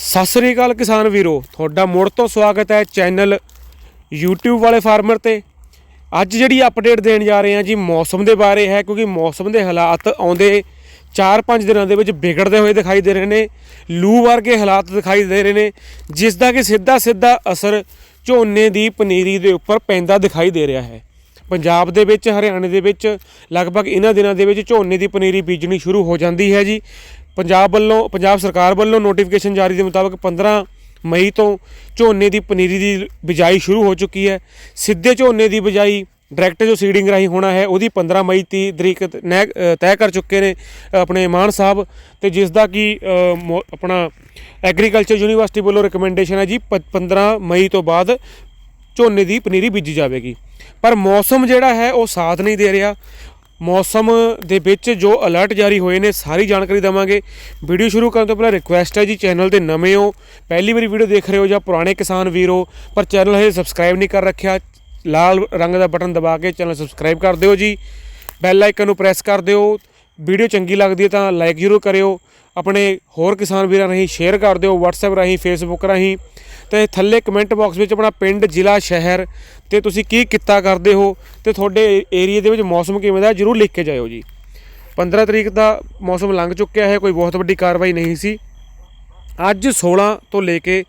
ਸਤਿ ਸ੍ਰੀ ਅਕਾਲ ਕਿਸਾਨ ਵੀਰੋ, ਤੁਹਾਡਾ ਮੁੜ ਤੋਂ ਸਵਾਗਤ ਹੈ ਚੈਨਲ YouTube ਵਾਲੇ ਫਾਰਮਰ ਤੇ। ਅੱਜ ਜਿਹੜੀ ਅਪਡੇਟ ਦੇਣ ਜਾ ਰਹੇ ਹਾਂ ਜੀ, ਮੌਸਮ ਦੇ ਬਾਰੇ ਹੈ, ਕਿਉਂਕਿ ਮੌਸਮ ਦੇ ਹਾਲਾਤ ਆਉਂਦੇ 4-5 ਦਿਨਾਂ ਦੇ ਵਿੱਚ ਵਿਗੜਦੇ ਹੋਏ ਦਿਖਾਈ ਦੇ ਰਹੇ ਨੇ, ਲੂ ਵਰਗੇ ਹਾਲਾਤ ਦਿਖਾਈ ਦੇ ਰਹੇ ਨੇ ਜਿਸ ਦਾ ਕਿ ਸਿੱਧਾ ਸਿੱਧਾ ਅਸਰ ਝੋਨੇ ਦੀ ਪਨੀਰੀ ਦੇ ਉੱਪਰ ਪੈਂਦਾ ਦਿਖਾਈ ਦੇ ਰਿਹਾ ਹੈ। ਪੰਜਾਬ ਦੇ ਵਿੱਚ, ਹਰਿਆਣੇ ਦੇ ਵਿੱਚ, ਲਗਭਗ ਇਹਨਾਂ ਦਿਨਾਂ ਦੇ ਵਿੱਚ ਝੋਨੇ ਦੀ ਪਨੀਰੀ ਬੀਜਣੀ ਸ਼ੁਰੂ ਹੋ ਜਾਂਦੀ ਹੈ ਜੀ। ਪੰਜਾਬ ਵੱਲੋਂ, ਪੰਜਾਬ ਸਰਕਾਰ ਵੱਲੋਂ ਨੋਟੀਫਿਕੇਸ਼ਨ ਜਾਰੀ ਦੇ ਮੁਤਾਬਕ 15 ਮਈ ਤੋਂ ਝੋਨੇ ਦੀ ਪਨੀਰੀ ਦੀ ਬਿਜਾਈ ਸ਼ੁਰੂ ਹੋ ਚੁੱਕੀ ਹੈ। ਸਿੱਧੇ ਝੋਨੇ ਦੀ ਬਿਜਾਈ ਡਾਇਰੈਕਟ ਜੋ ਸੀਡਿੰਗ ਰਾਹੀਂ ਹੋਣਾ ਹੈ, ਉਹਦੀ 15 ਮਈ 30 ਤਰੀਕ ਤ- ਤੈਅ ਕਰ ਚੁੱਕੇ ਨੇ ਆਪਣੇ ਮਾਨ ਸਾਹਿਬ ਤੇ ਜਿਸ ਦਾ ਕਿ ਮੋ- ਆਪਣਾ ਐਗਰੀਕਲਚਰ ਯੂਨੀਵਰਸਿਟੀ ਵੱਲੋਂ ਰეკਮੈਂਡੇਸ਼ਨ ਹੈ ਜੀ, ਪ- 15 ਮਈ ਤੋਂ ਬਾਅਦ ਝੋਨੇ ਦੀ ਪਨੀਰੀ ਬੀਜੀ ਜਾਵੇਗੀ। ਪਰ ਮੌਸਮ ਜਿਹੜਾ ਹੈ, ਉਹ ਸਾਥ ਨਹੀਂ ਦੇ ਰਿਹਾ। ਮੌਸਮ ਦੇ ਵਿੱਚ ਜੋ ਅਲਰਟ ਜਾਰੀ ਹੋਏ ਨੇ, ਸਾਰੀ ਜਾਣਕਾਰੀ ਦਵਾਂਗੇ। ਵੀਡੀਓ ਸ਼ੁਰੂ ਕਰਨ ਤੋਂ ਪਹਿਲਾਂ ਰਿਕੁਐਸਟ ਹੈ ਜੀ ਚੈਨਲ ਤੇ ਨਵੇਂ ਹੋ, ਪਹਿਲੀ ਵਾਰੀ ਵੀਡੀਓ ਦੇਖ ਰਹੇ ਹੋ ਜਾਂ ਪੁਰਾਣੇ ਕਿਸਾਨ ਵੀਰ ਹੋ, ਪਰ ਚੈਨਲ ਹਜੇ ਸਬਸਕ੍ਰਾਈਬ ਨਹੀਂ ਕਰ ਰੱਖਿਆ, ਲਾਲ ਰੰਗ ਦਾ ਬਟਨ ਦਬਾ ਕੇ ਚੈਨਲ ਸਬਸਕ੍ਰਾਈਬ ਕਰ ਦਿਓ ਜੀ ਬੈਲ ਆਈਕਨ ਨੂੰ ਪ੍ਰੈਸ ਕਰ ਦਿਓ ਵੀਡੀਓ ਚੰਗੀ ਲੱਗਦੀ ਹੈ ਤਾਂ ਲਾਈਕ ਜ਼ਰੂਰ ਕਰਿਓ। ਆਪਣੇ ਹੋਰ ਕਿਸਾਨ ਵੀਰਾਂ ਰਾਹੀਂ ਸ਼ੇਅਰ ਕਰ ਦਿਓ, WhatsApp ਰਾਹੀਂ, Facebook ਰਾਹੀਂ। ਤੇ ਥੱਲੇ ਕਮੈਂਟ ਬਾਕਸ ਵਿੱਚ ਆਪਣਾ ਪਿੰਡ, ਜ਼ਿਲ੍ਹਾ, ਸ਼ਹਿਰ ਤੇ ਤੁਸੀਂ ਕੀ ਕਿੱਤਾ ਕਰਦੇ ਹੋ ਤੇ ਤੁਹਾਡੇ ਏਰੀਆ ਦੇ ਵਿੱਚ ਮੌਸਮ ਕਿਵੇਂ ਦਾ ਜਰੂਰ ਲਿਖ ਕੇ ਜਾਇਓ ਜੀ। 15 ਤਰੀਕ ਦਾ ਮੌਸਮ ਲੰਘ ਚੁੱਕਿਆ ਹੈ, ਕੋਈ ਬਹੁਤ ਵੱਡੀ ਕਾਰਵਾਈ ਨਹੀਂ ਸੀ। ਅੱਜ 16 ਤੋਂ ਲੈ ਕੇ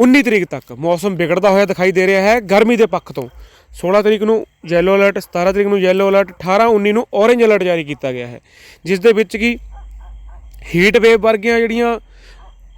19 ਤਰੀਕ ਤੱਕ ਮੌਸਮ ਵਿਗੜਦਾ ਹੋਇਆ ਦਿਖਾਈ ਦੇ ਰਿਹਾ ਹੈ, ਗਰਮੀ ਦੇ ਪੱਖ ਤੋਂ। 16 ਤਰੀਕ ਨੂੰ ਯੈਲੋ ਅਲਰਟ 17 ਤਰੀਕ ਨੂੰ ਯੈਲੋ ਅਲਰਟ 18 19 ਨੂੰ ਔਰੇਂਜ ਅਲਰਟ ਜਾਰੀ ਕੀਤਾ ਗਿਆ ਹੈ। ਜਿਸ ਦੇ ਵਿੱਚ ਕੀ ਹੀਟ ਵੇਵ ਵਰਗੀਆਂ ਜਿਹੜੀਆਂ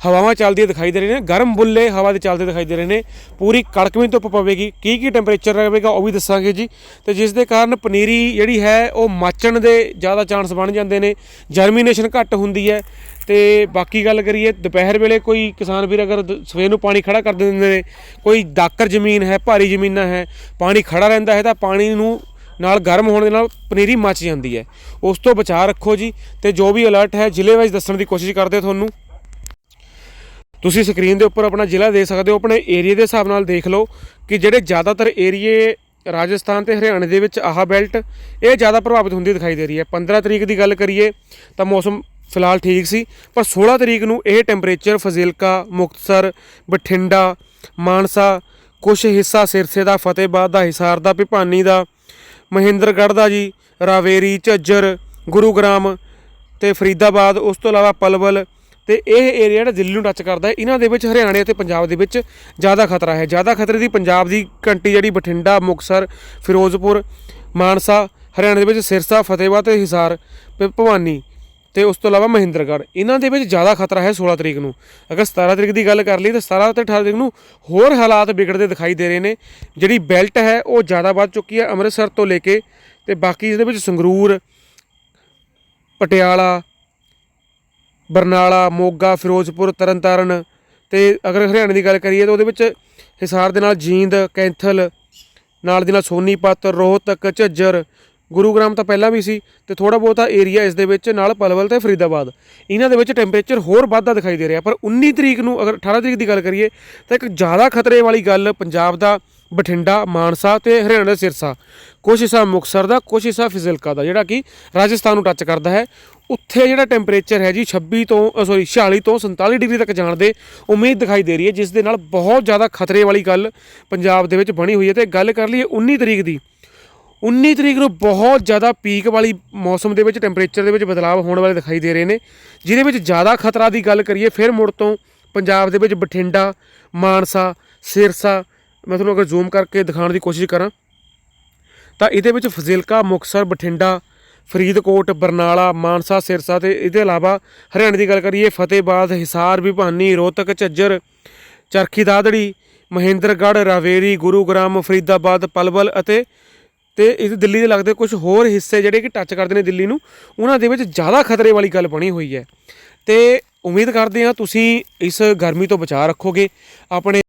ਹਵਾਵਾਂ ਚੱਲਦੀਆਂ ਦਿਖਾਈ ਦੇ ਰਹੇ ਨੇ, ਗਰਮ ਬੁੱਲੇ ਹਵਾ ਦੇ ਚੱਲਦੇ ਦਿਖਾਈ ਦੇ ਰਹੇ ਨੇ, ਪੂਰੀ ਕੜਕਵੀਂ ਧੁੱਪ ਪਵੇਗੀ, ਕੀ ਕੀ ਟੈਂਪਰੇਚਰ ਰਹੇਗਾ ਉਹ ਵੀ ਦੱਸਾਂਗੇ ਜੀ। ਤੇ ਜਿਸ ਦੇ ਕਾਰਨ ਪਨੀਰੀ ਜਿਹੜੀ ਹੈ ਉਹ ਮਾਚਣ ਦੇ ਜ਼ਿਆਦਾ ਚਾਂਸ ਬਣ ਜਾਂਦੇ ਨੇ ਜਰਮੀਨੇਸ਼ਨ ਘੱਟ ਹੁੰਦੀ ਹੈ। ਤੇ ਬਾਕੀ ਗੱਲ ਕਰੀਏ, ਦੁਪਹਿਰ ਵੇਲੇ ਕੋਈ ਕਿਸਾਨ ਵੀਰ ਅਗਰ ਦ- ਸਵੇਰ ਨੂੰ ਪਾਣੀ ਖੜਾ ਕਰ ਦਿੰਦੇ ਨੇ, ਕੋਈ ਦਾਕਰ ਜ਼ਮੀਨ ਹੈ, ਭਾਰੀ ਜ਼ਮੀਨਾਂ ਹੈ, ਪਾਣੀ ਖੜਾ ਰਹਿੰਦਾ ਹੈ ਤਾਂ ਪਾਣੀ ਨੂੰ ਨਾਲ ਗਰਮ ਹੋਣ ਦੇ ਨਾਲ ਪਨੀਰੀ ਮੱਚ ਜਾਂਦੀ ਹੈ। ਉਸ ਤੋਂ ਬਚਾਅ ਰੱਖੋ ਜੀ, ਤੇ ਜੋ ਵੀ ਅਲਰਟ ਹੈ ਜ਼ਿਲ੍ਹੇ ਵਾਈਜ਼ ਦੱਸਣ ਦੀ ਕੋਸ਼ਿਸ਼ ਕਰਦੇ ਤੁਹਾਨੂੰ। ਤੁਸੀਂ ਸਕਰੀਨ ਦੇ ਉੱਪਰ ਆਪਣਾ ਜ਼ਿਲ੍ਹਾ ਦੇ ਸਕਦੇ ਹੋ, ਆਪਣੇ ਏਰੀਆ ਦੇ ਹਿਸਾਬ ਨਾਲ ਦੇਖ ਲਓ ਕਿ ਜਿਹੜੇ ਜ਼ਿਆਦਾਤਰ ਏਰੀਏ ਰਾਜਸਥਾਨ ਤੇ ਹਰਿਆਣਾ ਦੇ ਵਿੱਚ ਆਹ ਬੈਲਟ, ਇਹ ਜ਼ਿਆਦਾ ਪ੍ਰਭਾਵਿਤ ਹੁੰਦੀ ਦਿਖਾਈ ਦੇ ਰਹੀ ਹੈ। 15 ਤਰੀਕ ਦੀ ਗੱਲ ਕਰੀਏ ਤਾਂ ਮੌਸਮ ਫਿਲਹਾਲ ਠੀਕ ਸੀ, ਪਰ 16 ਤਰੀਕ ਨੂੰ ਇਹ ਟੈਂਪਰੇਚਰ ਫਜ਼ਿਲਕਾ, ਮੁਕਤਸਰ, ਬਠਿੰਡਾ, ਮਾਨਸਾ ਕੁਝ ਹਿੱਸਾ ਸਿਰਸੇ ਦਾ, ਫਤਿਹਬਾਦ ਦਾ, ਹਿਸਾਰ ਦਾ, ਭਿਪਾਨੀ ਦਾ, ਮਹਿੰਦਰਗੜ੍ਹ ਦਾ ਜੀ, ਰਾਵੇਰੀ, ਝੱਜਰ, ਗੁਰੂਗ੍ਰਾਮ ਤੇ ਫਰੀਦਾਬਾਦ, ਉਸ ਤੋਂ ਇਲਾਵਾ ਪਲਵਲ ਤੇ ਇਹ ਏਰੀਆ ਜਿਹੜਾ ਦਿੱਲੀ ਨੂੰ ਟੱਚ ਕਰਦਾ ਹੈ, ਇਹਨਾਂ ਦੇ ਵਿੱਚ, ਹਰਿਆਣੇ ਅਤੇ ਪੰਜਾਬ ਦੇ ਵਿੱਚ ਜ਼ਿਆਦਾ ਖਤਰਾ ਹੈ। ਜ਼ਿਆਦਾ ਖਤਰੇ ਦੀ ਪੰਜਾਬ ਦੀ ਘੰਟੀ ਜਿਹੜੀ ਬਠਿੰਡਾ ਮੁਕਸਰ ਫਿਰੋਜ਼ਪੁਰ, ਮਾਨਸਾ, ਹਰਿਆਣੇ ਦੇ ਵਿੱਚ ਸਿਰਸਾ, ਫਤਿਹਬਾਦ ਤੇ ਹਿਸਾਰ ਤੇ ਭਵਾਨੀ ਤੇ ਉਸ ਤੋਂ ਇਲਾਵਾ ਮਹਿੰਦਰਗੜ੍ਹ। ਇਹਨਾਂ ਦੇ ਵਿੱਚ ਜ਼ਿਆਦਾ ਖਤਰਾ ਹੈ 16 ਤਰੀਕ ਨੂੰ। ਅਗਰ 17 ਤਰੀਕ ਦੀ ਗੱਲ ਕਰ ਲਈ ਤਾਂ 17 ਤੇ 18 ਤਰੀਕ ਨੂੰ ਹੋਰ ਹਾਲਾਤ ਵਿਗੜਦੇ ਦਿਖਾਈ ਦੇ ਰਹੇ ਨੇ। ਜਿਹੜੀ ਬੈਲਟ ਹੈ, ਉਹ ਜ਼ਿਆਦਾ ਵੱਧ ਚੁੱਕੀ ਹੈ ਅੰਮ੍ਰਿਤਸਰ ਤੋਂ ਲੈ ਕੇ ਤੇ ਬਾਕੀ ਇਹਦੇ ਵਿੱਚ ਸੰਗਰੂਰ, ਪਟਿਆਲਾ ਬਰਨਾਲਾ, ਮੋਗਾ, ਫਿਰੋਜ਼ਪੁਰ, ਤਰਨਤਾਰਨ ਤੇ ਅਗਰ ਹਰਿਆਣੇ ਦੀ ਗੱਲ ਕਰੀਏ ਤਾਂ ਉਹਦੇ ਵਿੱਚ ਹਿਸਾਰ ਦੇ ਨਾਲ ਜੀਂਦ, ਕੈਂਥਲ, ਨਾਲ ਦੀ ਨਾਲ ਸੋਨੀਪਤ, ਰੋਹਤਕ, ਝੱਜਰ ਗੁਰੂਗ੍ਰਾਮ ਤਾਂ ਪਹਿਲਾਂ ਵੀ ਸੀ ਤੇ ਥੋੜਾ ਬਹੁਤਾ ਏਰੀਆ ਇਸ ਦੇ ਵਿੱਚ ਨਾਲ ਪਲਵਲ ਤੇ ਫਰੀਦਾਬਾਦ। ਇਹਨਾਂ ਦੇ ਵਿੱਚ ਟੈਂਪਰੇਚਰ ਹੋਰ ਵੱਧਦਾ ਦਿਖਾਈ ਦੇ ਰਿਹਾ, ਪਰ 19 ਤਰੀਕ ਨੂੰ ਅਗਰ 18 ਤਰੀਕ ਦੀ ਗੱਲ ਕਰੀਏ ਤਾਂ ਇੱਕ ਜ਼ਿਆਦਾ ਖਤਰੇ ਵਾਲੀ ਗੱਲ ਪੰਜਾਬ ਦਾ ਬਠਿੰਡਾ, ਮਾਨਸਾ ਤੇ ਹਰਿਆਣਾ ਦਾ ਸਿਰਸਾ। ਕੁਛ ਹਿੱਸਾ ਮੁਕਤਸਰ ਦਾ, ਕੁਛ ਹਿੱਸਾ ਫਿਜ਼ਿਲਕਾ ਦਾ, ਜਿਹੜਾ ਕਿ ਰਾਜਸਥਾਨ ਨੂੰ ਟੱਚ ਕਰਦਾ ਹੈ। ਉੱਥੇ ਜਿਹੜਾ ਟੈਂਪਰੇਚਰ ਹੈ ਜੀ 26 ਤੋਂ ਸੌਰੀ 46 ਤੋਂ 47 ਡਿਗਰੀ ਤੱਕ ਜਾਣ ਦੇ ਉਮੀਦ ਦਿਖਾਈ ਦੇ ਰਹੀ ਹੈ, ਜਿਸ ਦੇ ਨਾਲ ਬਹੁਤ ਜ਼ਿਆਦਾ ਖਤਰੇ ਵਾਲੀ ਗੱਲ ਪੰਜਾਬ ਦੇ ਵਿੱਚ ਬਣੀ ਹੋਈ ਹੈ। ਤੇ ਗੱਲ ਕਰ ਲਈਏ 19 ਤਰੀਕ ਦੀ। 19 ਤਰੀਕ ਨੂੰ ਬਹੁਤ ਜ਼ਿਆਦਾ ਪੀਕ ਵਾਲੀ ਮੌਸਮ ਦੇ ਵਿੱਚ ਟੈਂਪਰੇਚਰ ਦੇ ਵਿੱਚ ਬਦਲਾਅ ਹੋਣ ਵਾਲੇ ਦਿਖਾਈ ਦੇ ਰਹੇ ਨੇ, ਜਿਹਦੇ ਵਿੱਚ ਜ਼ਿਆਦਾ ਖਤਰਾ ਦੀ ਗੱਲ ਕਰੀਏ, ਫਿਰ ਮੁੜ ਤੋਂ ਪੰਜਾਬ ਦੇ ਵਿੱਚ ਬਠਿੰਡਾ, ਮਾਨਸਾ, ਸਿਰਸਾ, ਮੈਂ ਤੁਹਾਨੂੰ ਅਗਰ ਜ਼ੂਮ ਕਰਕੇ ਦਿਖਾਉਣ ਦੀ ਕੋਸ਼ਿਸ਼ ਕਰਾਂ, ਤਾਂ ਇਹਦੇ ਵਿੱਚ ਫਜ਼ਿਲਕਾ ਮੁਕਸਰ ਬਠਿੰਡਾ ਫਰੀਦਕੋਟ, ਬਰਨਾਲਾ, ਮਾਨਸਾ, ਸਿਰਸਾ ਤੇ ਇਹਦੇ ਇਲਾਵਾ ਹਰਿਆਣੇ ਦੀ ਗੱਲ ਕਰੀਏ, ਫਤਿਹਬਾਦ, ਹਿਸਾਰ ਵਿਭਾਨੀ ਰੋਹਤਕ, ਝੱਜਰ, ਚਰਖੀ ਦਾਦੜੀ, ਮਹਿੰਦਰਗੜ੍ਹ, ਰਾਵੇਰੀ, ਗੁਰੂਗ੍ਰਾਮ, ਫਰੀਦਾਬਾਦ, ਪਲਵਲ ਅਤੇ ਤੇ ਇਸ ਦਿੱਲੀ ਦੇ ਲੱਗਦੇ ਕੁਝ ਹੋਰ ਹਿੱਸੇ ਜਿਹੜੇ ਕਿ ਟੱਚ ਕਰਦੇ ਨੇ ਦਿੱਲੀ ਨੂੰ, ਉਹਨਾਂ ਦੇ ਵਿੱਚ ਜ਼ਿਆਦਾ ਖਤਰੇ ਵਾਲੀ ਗੱਲ ਬਣੀ ਹੋਈ ਹੈ। ਤੇ ਉਮੀਦ ਕਰਦੇ ਹਾਂ ਤੁਸੀਂ ਇਸ ਗਰਮੀ ਤੋਂ ਬਚਾਅ ਰੱਖੋਗੇ, ਆਪਣੇ